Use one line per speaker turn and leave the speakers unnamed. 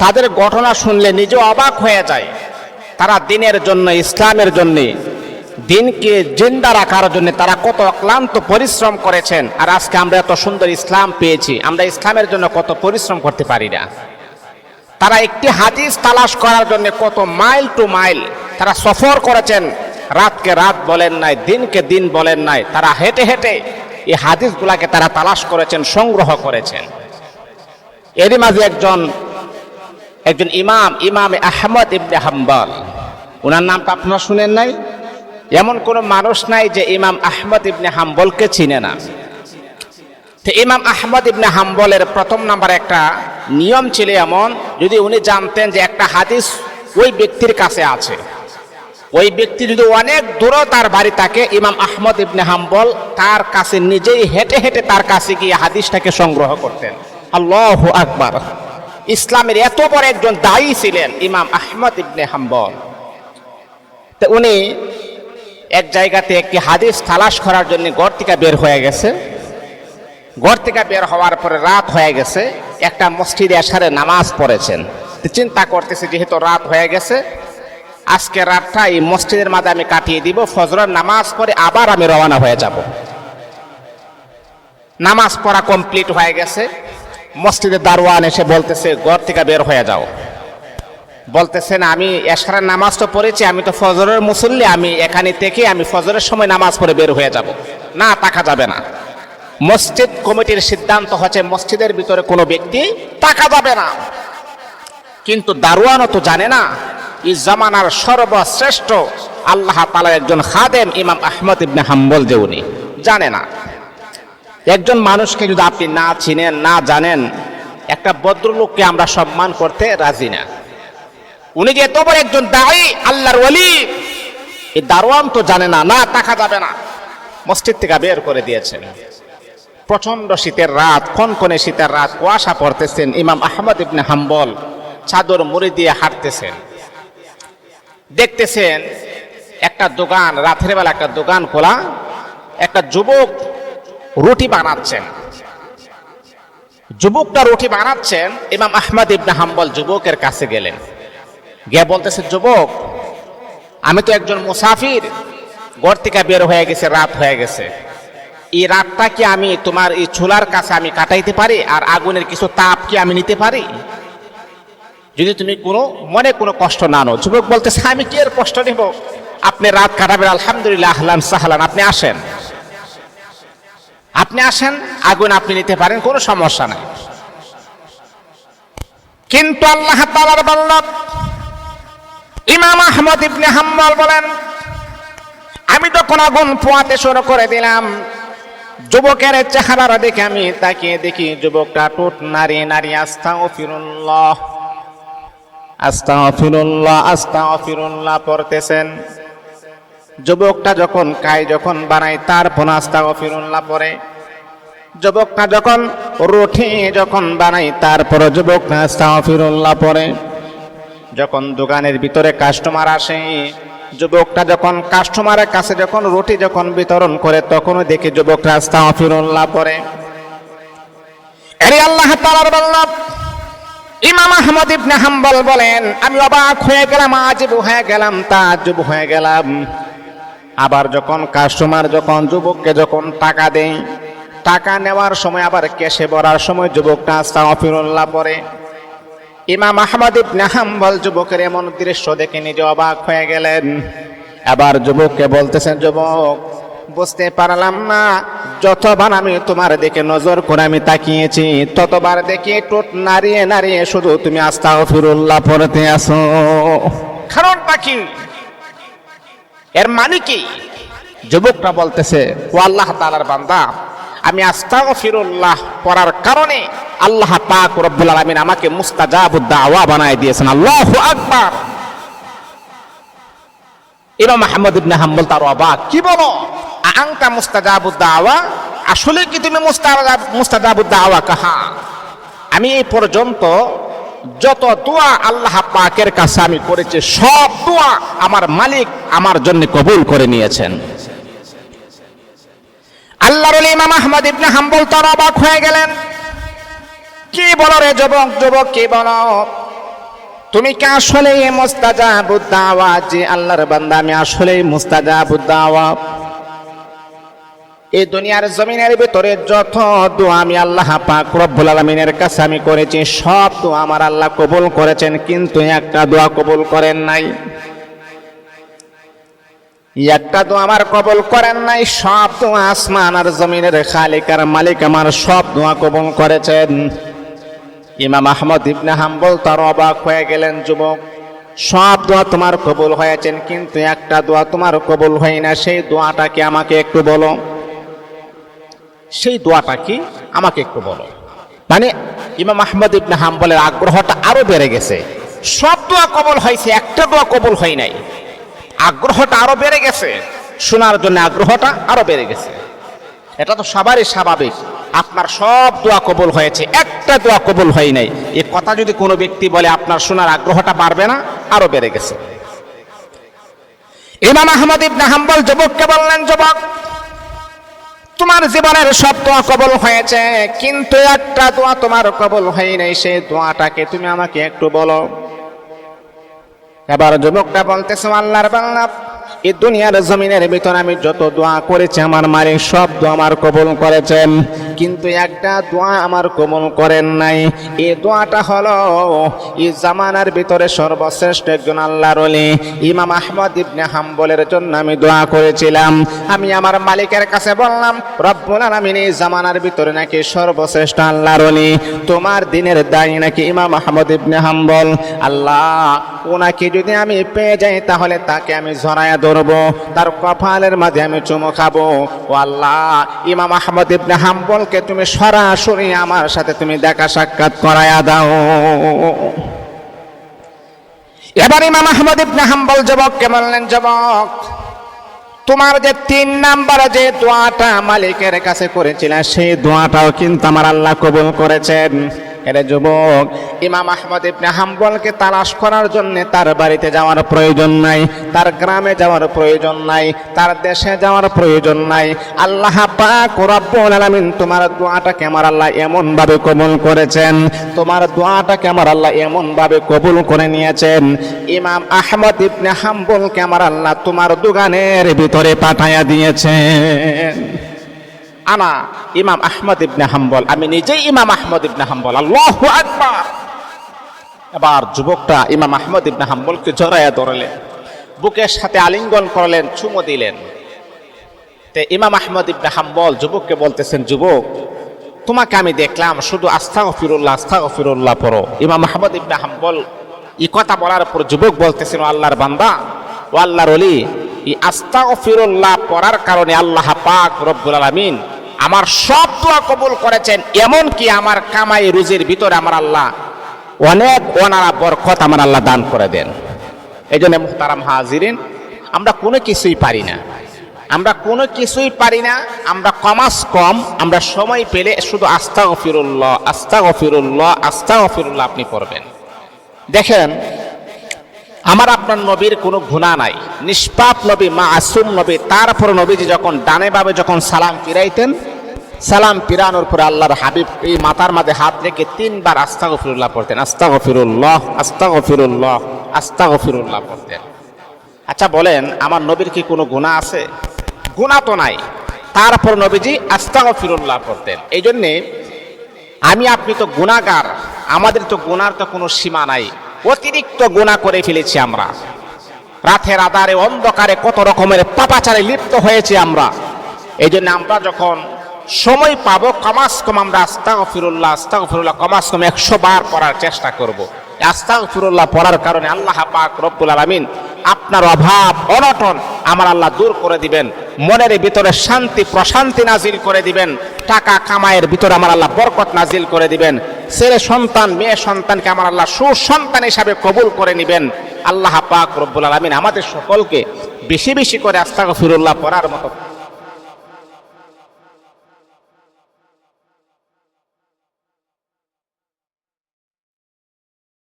তাদের ঘটনা শুনলে নিজে অবাক হয়ে যায়। তারা দিনের জন্য, ইসলামের জন্য, দিনকে জিন্দা রাখার জন্য তারা কত অক্লান্ত পরিশ্রম করেছেন। আর আজকে আমরা এত সুন্দর ইসলাম পেয়েছি, আমরা ইসলামের জন্য কত পরিশ্রম করতে পারি না। তারা একটি হাদিস তালাশ করার জন্য কত মাইল টু মাইল তারা সফর করেছেন। রাতকে রাত বলেন নাই, দিনকে দিন বলেন নাই, তারা হেঁটে হেঁটে এই হাদিসগুলাকে তারা তালাশ করেছেন, সংগ্রহ করেছেন। এরই মাঝে একজন একজন ইমাম ইমাম আহমদ ইবনে হাম্বল। ওনার নামটা আপনারা শুনেন নাই? এমন কোনো মানুষ নাই যে ইমাম আহমদ ইবনে হাম্বলকে চিনে না। তো ইমাম আহমদ ইবনে হাম্বলের প্রথম নাম্বার একটা নিয়ম ছিল এমন, যদি উনি জানতেন যে একটা হাদিস ওই ব্যক্তির কাছে আছে। ওই ব্যক্তি যদি অনেক দূরে তার বাড়ি থাকে, ইমাম আহমদ ইবনে হাম্বল তার কাছে নিজেই হেঁটে হেঁটে তার কাছে গিয়ে হাদিসটাকে সংগ্রহ করতেন। আল্লাহ আকবার। ইসলামের এত বড় একজন দায়ী ছিলেন ইমাম আহমদ ইবনে হাম্বল। তো উনি এক জায়গাতে একটি হাদিস তালাশ করার জন্য ঘর থেকে বের হয়ে গেছে। ঘর থেকে বের হওয়ার পরে রাত হয়ে গেছে। একটা মসজিদে আসারে নামাজ পড়েছেন। চিন্তা করতেছে যেহেতু রাত হয়ে গেছে, আজকে রাতটা এই মসজিদের মাঝে আমি কাটিয়ে দিব, ফজরের নামাজ পড়ে আবার আমি রওনা হয়ে যাব। নামাজ পড়া কমপ্লিট হয়ে গেছে। মসজিদের দারোয়ান এসে বলতেছে, ঘর থেকে বের হয়ে যাও। বলতেছেন আমি এশারের নামাজ তো পড়েছি, আমি তো ফজরের মুসল্লি, আমি এখানে থেকে আমি ফজরের সময় নামাজ পড়ে বের হয়ে যাব। না টাকা যাবে না। মসজিদ কমিটির সিদ্ধান্ত হচ্ছে, মসজিদের ভিতরে কোনো ব্যক্তি টাকা যাবে না। কিন্তু দারোয়ানও তো জানে না, এই জামানার সর্বশ্রেষ্ঠ আল্লাহ তালা একজন খাদেম ইমাম আহমদ ইবনে হাম্বল যে উনি, জানে না। একজন মানুষকে যদি আপনি না চিনেন, না জানেন, একটা ভদ্রলোককে আমরা সম্মান করতে রাজি না। উনি যে এত বড় একজন দায়ী, আল্লাহর ওলি, এই দারোয়ান তো জানে না না টাকা যাবে না। মসজিদ থেকে বের করে দিয়েছেন। প্রচণ্ড শীতের রাত কনকনে শীতের রাত, কুয়াশা পড়তেছেন, ইমাম আহমদ ইবনে হাম্বল চাদর মুড়ি দিয়ে হাঁটতেছেন। দেখতেছেন, একটা দোকান, রাতের বেলা একটা দোকান খোলা, একটা যুবক রুটি বানাচ্ছেন। যুবকটা রুটি বানাচ্ছেন, ইমাম আহমদ ইবনে হাম্বল যুবকের কাছে গেলেন। গিয়ে বলতেছে, যুবক, আমি তো একজন মুসাফির, ঘর থেকে বের হয়ে গেছে, রাত হয়ে গেছে। এই রাতটা কি আমি তোমার এই চুলার কাছে আমি কাটাইতে পারি? আর আগুনের কিছু তাপ কি আমি নিতে পারি? যদি তুমি কোনো মনে কোনো কষ্ট না নো যুবক বলতেছে, আমি কি এর কষ্ট নেব? আপনি রাত কাটাবেন, আলহামদুলিল্লাহ, আহলান সাহলান, আপনি আসেন। আপনি আসেন, আগুন আপনি নিতে পারেন, কোনো সমস্যা নাই। কিন্তু আল্লাহ বলল ইমাম আহমদ ইবনে হাম্বল বলেন, আমি তখন আগুন পোয়াতে শুরু করে দিলাম, যুবকের চেহারা দেখে আমি তাকিয়ে দেখি যুবকটা টুট নারী নারী আস্থা ও ফিরুল্লাহ আস্তা ফিরুল্লাহ আস্তা ফিরুল্লাহ পড়তেছেন। যুবকটা যখন খায়, যখন বানায় তারপর আস্তা ফিরুল্লাহ পরে। যুবকটা যখন রুটি যখন বানাই তারপর যুবকটা আস্তা ফিরুল্লাহ পরে। যখন দোকানের ভিতরে কাস্টমার আসে, যুবকটা যখন কাস্টমারের কাছে যখন রুটি যখন বিতরণ করে, তখনও দেখি যুবক রাস্তা ফিরুল্লাহ পড়ে আরে আল্লাহ তাআলার বললাম ইমাম আহমদ ইবনে হাম্বল বলেন, আমি অবাক হয়ে গেলাম আজব হয়ে গেলাম, তাজ্জব হয়ে গেলাম। আবার যখন কাস্টমার যখন যুবককে যখন টাকা দেয়, টাকা নেওয়ার সময় আবার ক্যাশে ভরার সময় যুবকটা আস্তাগফিরুল্লাহ পরে। ইমাম আহমদ ইবনে হাম্বল যুবকের এমন দৃশ্য দেখে নিজে অবাক হয়ে গেলেন। আবার যুবককে বলতেছেন, যুবক, বুঝতে পারলাম না, যতবার আমি তোমার দিকে নজর করে আমি তাকিয়েছি, ততবার দেখি টোট নাড়িয়ে নাড়িয়ে শুধু তুমি আস্তা ফিরুল্লাহ পড়তে আসো। কারণটা কি? এর মানে কি? যুবকটা বলতেছে, ও আল্লাহ তালার বান্দা, আমি আস্তা ফিরুল্লাহ পড়ার কারণে আল্লাহ পাক রব্বুল আলামিন আমাকে মুস্তাজাবুদ দাওয়া বানায় দিয়েছেন। আল্লাহু আকবার। ইমাম আহমদ ইবনে হাম্বল তার অবাক, কি বলো? আংটা মুস্তাজাবুদ দাওয়া? আসলে কি তুমি মুস্তাজাব মুস্তাজাবুদ দাওয়া কাহা? আমি এই পর্যন্ত যত দোয়া আল্লাহ পাকের কাছে আমি করেছি, সব দোয়া আমার মালিক আমার জন্য কবুল করে নিয়েছেন। আল্লাহর ইমাম আহমদ ইবনে হাম্বল তার অবাক হয়ে গেলেন। কি বলো রে যুবক যুবক, কি বলো? তুমি কি আসলে মুস্তাজাবুদ্দাওয়া যে আল্লাহর বান্দা, আমি আসলে মুস্তাজাবুদ্দাওয়া এই দুনিয়ার জমিনের ভিতরে যত দোয়া আমি আল্লাহ পাক রব্বুল আলামিনের কাছে আমি করেছি, সব দোয়া আমার আল্লাহ কবুল করেছেন, কিন্তু একটা দোয়া কবুল করেন নাই। একটা দোয়া আমার কবল করেন নাই, সব দোয়া আসমান আর জমিনের খালিক আর মালিক আমার সব দোয়া কবল করেছেন। ইমাম আহমদ ইবনে হাম্বল তার অবাক হয়ে গেলেন, যুবক, সব দোয়া তোমার কবুল হয়েছেন, কিন্তু একটা দোয়া তোমার কবুল হয় না, সেই দোয়াটা কি আমাকে একটু বলো? সেই দোয়াটা কি আমাকে একটু বলো। মানে ইমাম আহমদ ইবনে হাম্বলের আগ্রহটা আরও বেড়ে গেছে। সব দোয়া কবল হয়েছে, একটা দোয়া কবুল হয় নাই। আগ্রহটা আরও বেড়ে গেছে। শোনার জন্য আগ্রহটা আরও বেড়ে গেছে। এটা তো সবারই স্বাভাবিক। আপনার সব দোয়া কবুল হয়েছে। একটা দোয়া কবুল হয় নাই। এ কথা যদি কোনো ব্যক্তি বলে, আপনার শোনার আগ্রহটা বাড়বে না, আরও বেড়ে গেছে। ইমাম আহমদ ইবনে হাম্বল যুবককে বললেন, যুবক, তোমার জীবনের সব দোয়া কবল হয়েছে, কিন্তু একটা দোয়া তোমার কবল হয় নাই সেই দোয়াটাকে তুমি আমাকে একটু বলো। এবার যুবকটা বলতেছো আল্লাহর বাংলা। এই দুনিয়ার জমিনের ভিতর আমি যত দোয়া করেছি, আমার মালিক সব দোয়া আমার কবুল করেছেন। কিন্তু একটা দোয়া আমার কবুল করেন নাই। এই দোয়াটা হলো, এই জামানার ভিতরে সর্বশ্রেষ্ঠ একজন আল্লাহর অলি ইমাম আহমদ ইবনে হাম্বলের জন্য আমি দোয়া করেছিলাম। আমি আমার মালিকের কাছে বললাম, রব্বুল আলামিন, এই জামানার ভিতরে নাকি সর্বশ্রেষ্ঠ আল্লাহর অলি তোমার দিনের দায়ী নাকি ইমাম আহমদ ইবনে হাম্বল? আল্লাহ, ওনাকে যদি আমি পেয়ে যাই, তাহলে তাকে আমি জড়ায়া ধরবো, তার কপালের মাঝে আমি চুমো খাব। ও আল্লাহ, ইমাম আহমদ ইবনে হাম্বলকে তুমি সরাসরি আমার সাথে তুমি দেখা সাক্ষাৎ করায়া দাও। এবার ইমাম আহমদ ইবনে হাম্বল যুবক কে বললেন যুবক? তোমার যে তিন নাম্বার যে দোয়াটা মালিকের কাছে করেছিল সেই দোয়াটাও কিন্তু আমার আল্লাহ কবুল করেছেন। এরে যুবক, ইমাম আহমদ ইবনে হাম্বলকে তালাশ করার জন্য তার বাড়িতে যাওয়ার প্রয়োজন নাই, তার গ্রামে যাওয়ার প্রয়োজন নাই, তার দেশে যাওয়ার প্রয়োজন নাই। আল্লাহ পাক রব্বুল আলামিন তোমার দোয়াটাকে আমার আল্লাহ এমন ভাবে কবুল করেছেন, তোমার দোয়াটাকে আমার আল্লাহ এমন ভাবে কবুল করে নিয়েছেন। ইমাম আহমদ ইবনে হাম্বলকে আমার আল্লাহ তোমার দোকানের ভিতরে পাঠাইয়া দিয়েছেন। আনা ইমাম আহমদ ইবনে হাম্বল। আমি নিজেই ইমাম আহমদ ইবনে হাম্বল। আল্লাহ এবার যুবকটা ইমাম আহমদ ইবনে হাম্বলকে জড়াইয়া ধরলেন। বুকের সাথে আলিঙ্গন করলেন, চুমো দিলেন। তে ইমাম আহমদ ইবনে হাম্বল যুবককে বলতেছেন, যুবক, তোমাকে আমি দেখলাম, শুধু আস্থা গফিরুল্লাহ আস্থা গফিরুল্লাহ পড়ো। ইমাম আহমদ ইবনে হাম্বল ই কথা বলার পর যুবক বলতেছেন আল্লাহর বান্দা, ও আল্লাহর অলি এই আস্থা গফিরুল্লাহ পড়ার কারণে আল্লাহ পাক রব্বুল আলামিন আমার সব দোয়া কবুল করেছেন এমন কি আমার কামাই রুজির ভিতরে আমার আল্লাহ অনেক অনারা বরকত আমার আল্লাহ দান করে দেন। এই জন্য মুহতারাম হাজিরিন, আমরা কোনো কিছুই পারি না। আমরা কোনো কিছুই পারি না, আমরা কমাস কম, আমরা সময় পেলে শুধু আস্থা গফিরুল্লাহ আস্থা গফিরুল্লাহ আস্থা গফিরুল্লাহ আপনি পড়বেন দেখেন, আমার আপনার নবীর কোনো গুণা নাই। নিষ্পাপ নবী মা আসুম নবী, তারপর নবীজি যখন ডানে বাবে যখন সালাম ফিরাইতেন সালাম পিরানোর পরে আল্লাহর হাবিব এই মাথার মাঝে হাত রেখে তিনবার আস্তা গফিরুল্লাহ পড়তেন। আস্তা গফিরুল্লাহ আস্তা গফিরুল্লাহ আস্তা গফিরুল্লাহ পড়তেন। আচ্ছা বলেন, আমার নবীর কি কোনো গুণা আছে? গুণা তো নাই। তারপর নবীজি আস্তা গফিরুল্লাহ পড়তেন। এই জন্যে আমি, আপনি তো গুণাগার আমাদের তো গুণার তো কোনো সীমা নাই। অতিরিক্ত গুণা করে ফেলেছি আমরা। রাতের আধারে অন্ধকারে কত রকমের পাপাচারে লিপ্ত হয়েছে আমরা। এই জন্য আমরা যখন সময় পাবো কমাস কম আমরা আস্তা ফিরুল্লাহ আস্তা ফিরুল্লাহ কমাস কম একশো বার পড়ার চেষ্টা করব। আস্তা ফিরুল্লাহ পড়ার কারণে আল্লাহ পাক রব্বুল আলমিন আপনার অভাব, অনটন আমার আল্লাহ দূর করে দিবেন। মনের ভিতরে শান্তি, প্রশান্তি নাজিল করে দিবেন। টাকা কামায়ের ভিতরে আমার আল্লাহ বরকত নাজিল করে দিবেন। ছেলে সন্তান, মেয়ে সন্তানকে আমার আল্লাহ সুসন্তান হিসাবে কবুল করে নিবেন। আল্লাহ পাক রব্বুল আলমিন আমাদের সকলকে বেশি বেশি করে আস্তাগফিরুল্লাহ পড়ার মতো